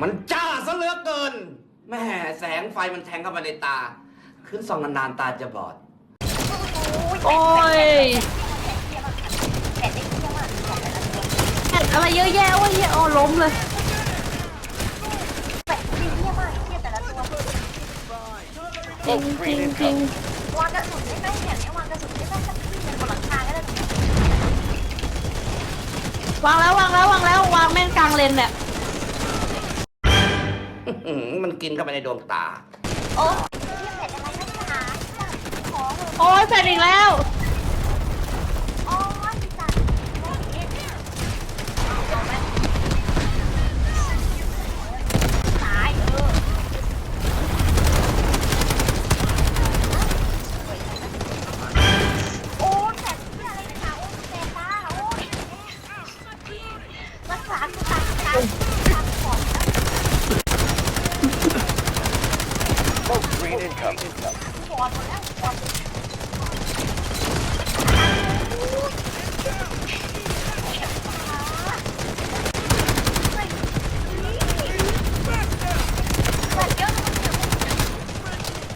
มันจ้าซะเหลือเกินแม่แสงไฟมันแทงเข้ามาในตา ขึ้นส่องนานๆตาจะบอด โอ้ยอะไรเยอะแยะวะเฮียอ๋อล้มเลย จริงจริงวางกระสุนได้ไหมเนี่ยวางกระสุนได้ไหม วางแล้ววางแล้ววางแล้ววางแม่งกลางเลนเนี่ยอื้อหือมันกินเข้าไปในดวงตา โอ้เที่ยแผ่นอะไรนักหนาของเลยโอ้ยแผ่นอีกแล้ว รักษาคือการการการก่อนนะ Smoke screen incoming. บอดหมดแล้วบอด